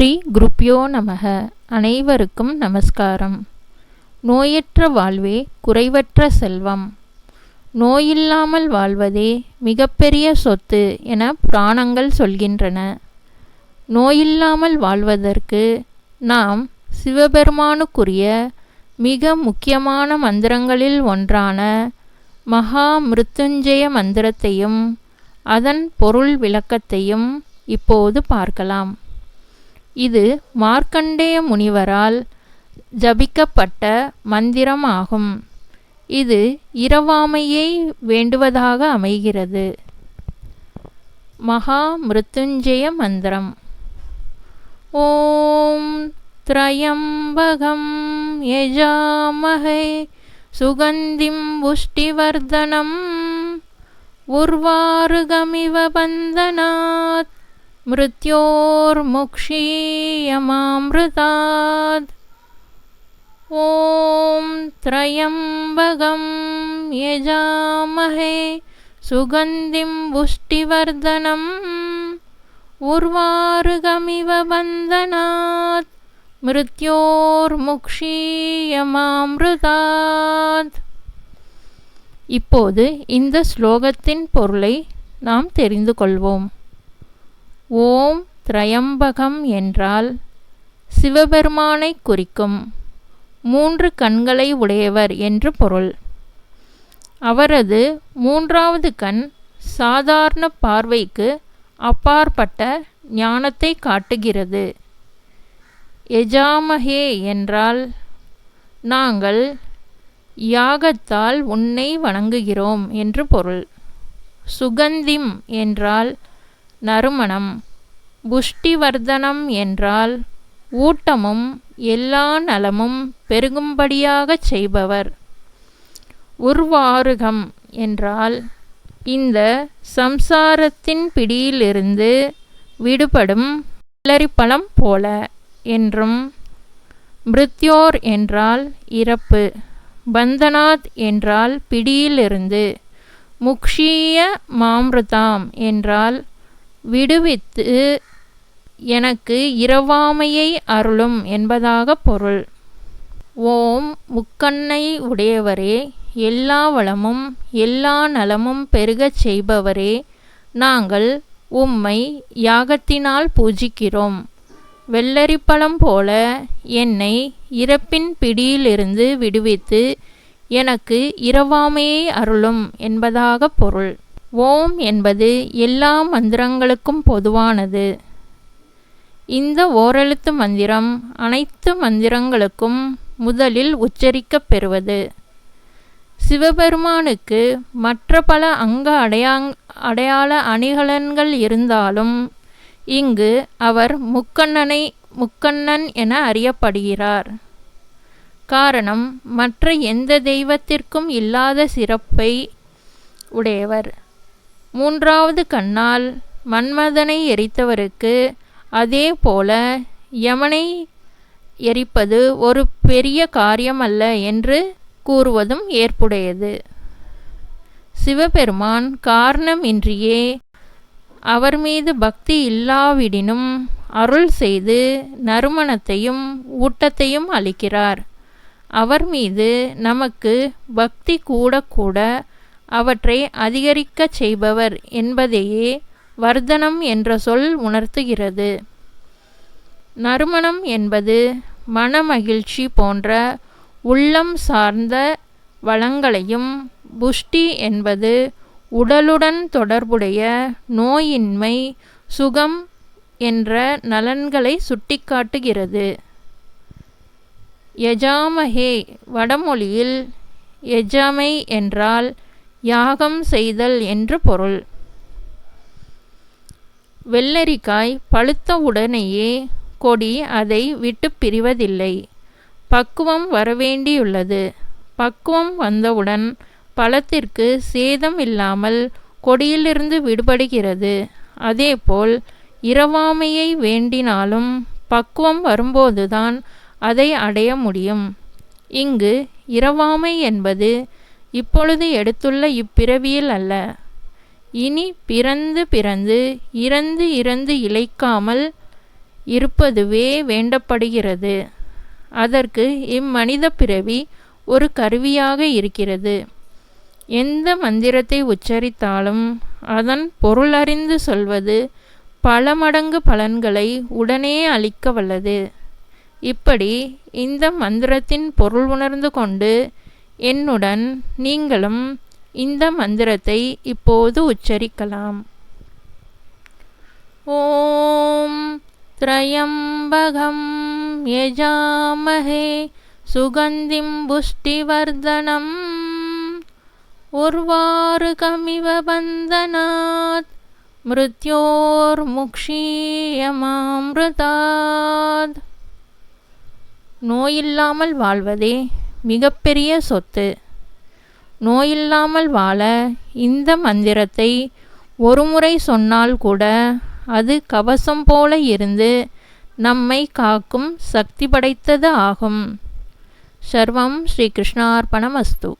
ஸ்ரீ குருப்யோ நமக. அனைவருக்கும் நமஸ்காரம். நோயற்ற வாழ்வே குறைவற்ற செல்வம். நோயில்லாமல் வாழ்வதே மிகப்பெரிய சொத்து என புராணங்கள் சொல்கின்றன. நோயில்லாமல் வாழ்வதற்கு நாம் சிவபெருமானுக்குரிய மிக முக்கியமான மந்திரங்களில் ஒன்றான மகா மிருத்துஞ்சய மந்திரத்தையும் அதன் பொருள் விளக்கத்தையும் இப்போது பார்க்கலாம். இது மார்க்கண்டேய முனிவரால் ஜபிக்கப்பட்ட மந்திரம் ஆகும் இது இரவாமையை வேண்டுவதாக அமைகிறது. மகா மிருத்துஞ்சய மந்திரம். ஓம் த்ரயம்பகம் யஜாமஹே சுகந்திம் புஷ்டிவர்தனம். உர்வாருகமிவ பந்தனாத் मृत्योर्मुक्षीयमामृतात् ॐ त्र्यम्बकं यजामहे सुगन्धिं पुष्टिवर्धनम् उर्वारुगमिव बन्धनात् மிருத்யோர்முக்ஷீயமாமிருதாத் இப்போது இந்த ஸ்லோகத்தின் பொருளை நாம் தெரிந்து கொள்வோம் ஓம் திரையம்பகம் என்றால் சிவபெருமானை குறிக்கும் மூன்று கண்களை உடையவர் என்று பொருள். அவரது மூன்றாவது கண் சாதாரண பார்வைக்கு அப்பாற்பட்ட ஞானத்தை காட்டுகிறது. எஜாமகே என்றால் நாங்கள் யாகத்தால் உன்னை வணங்குகிறோம் என்று பொருள். சுகந்திம் என்றால் நறுமணம். புஷ்டிவர்தனம் என்றால் ஊட்டமும் எல்லா நலமும் பெருகும்படியாகச் செய்பவர். உர்வாருகம் என்றால் இந்த சம்சாரத்தின் பிடியிலிருந்து விடுபடும் வெள்ளரிப்பழம் போல என்றும் மிருத்யோர் என்றால் இறப்பு பந்தனாத் என்றால் பிடியிலிருந்து முக்ஷீய மாம்ருதாம் என்றால் விடுவித்து எனக்கு இரவாமையை அருளும் என்பதாக பொருள். ஓம் முக்கண்ணை உடையவரே எல்லா வளமும் எல்லா நலமும் பெருகச் செய்பவரே நாங்கள் உம்மை யாகத்தினால் பூஜிக்கிறோம். வெள்ளரிப்பழம் போல என்னை இறப்பின் பிடியிலிருந்து விடுவித்து எனக்கு இரவாமையை அருளும் என்பதாக பொருள். ஓம் என்பது எல்லா மந்திரங்களுக்கும் பொதுவானது. இந்த ஓரெழுத்து மந்திரம் அனைத்து மந்திரங்களுக்கும் முதலில் உச்சரிக்கப் பெறுவது. சிவபெருமானுக்கு மற்ற பல அங்க அடையாங் அடையாள அணிகலன்கள் இருந்தாலும் இங்கு அவர் முக்கண்ணனை முக்கண்ணன் என அறியப்படுகிறார். காரணம் மற்ற எந்த தெய்வத்திற்கும் இல்லாத சிறப்பை உடையவர். மூன்றாவது கண்ணால் மன்மதனை எரித்தவருக்கு அதே போல யமனை எரிப்பது ஒரு பெரிய காரியமல்ல என்று கூறுவதும் ஏற்புடையது. சிவபெருமான் காரணமின்றியே அவர் மீது பக்தி இல்லாவிடினும் அருள் செய்து நறுமணத்தையும் ஊட்டத்தையும் அளிக்கிறார். அவர் மீது நமக்கு பக்தி கூட கூட அவற்றை அதிகரிக்கச் செய்பவர் என்பதையே வர்தனம் என்ற சொல் உணர்த்துகிறது. நறுமணம் என்பது மனமகிழ்ச்சி போன்ற உள்ளம் சார்ந்த வளங்களையும் புஷ்டி என்பது உடலுடன் தொடர்புடைய நோயின்மை சுகம் என்ற நலன்களை சுட்டிக்காட்டுகிறது. யஜாமஹே வடமொழியில் எஜாமை என்றால் யாகம் செய்தல் என்று பொருள். வெள்ளரிக்காய் பழுத்த உடனேயே கொடி அதை விட்டு பிரிவதில்லை. பக்குவம் வரவேண்டியுள்ளது. பக்குவம் வந்தவுடன் பழத்திற்கு சேதம் இல்லாமல் கொடியிலிருந்து விடுபடுகிறது. அதேபோல் இரவாமையை வேண்டினாலும் பக்குவம் வரும்போதுதான் அதை அடைய முடியும். இங்கு இரவாமை என்பது இப்பொழுது எடுத்துள்ள இப்பிறவியில் அல்ல. இனி பிறந்து பிறந்து இறந்து இறந்து இழைக்காமல் இருப்பதுவே வேண்டப்படுகிறது. அதற்கு இம்மனித பிறவி ஒரு கருவியாக இருக்கிறது. எந்த மந்திரத்தை உச்சரித்தாலும் அதன் பொருளறிந்து சொல்வது பல மடங்கு பலன்களை உடனே அளிக்க வல்லது. இப்படி இந்த மந்திரத்தின் பொருள் உணர்ந்து கொண்டு என்னுடன் நீங்களும் இந்த மந்திரத்தை இப்போது உச்சரிக்கலாம். ஓம் த்ரயம்பகம் யஜாமஹே சுகந்திம் புஷ்டிவர்தனம். உர்வாருகமிவ பந்தனாத் மிருத்யோர்முக்ஷீயமாமிருதாத் நோயில்லாமல் வாழ்வதே மிகப்பெரிய சொத்து. நோயில்லாமல் வாழ இந்த மந்திரத்தை ஒருமுறை சொன்னால் கூட அது கவசம் போல இருந்து நம்மை காக்கும் சக்தி படைத்தது ஆகும். சர்வம் ஸ்ரீகிருஷ்ணார்பணமஸ்து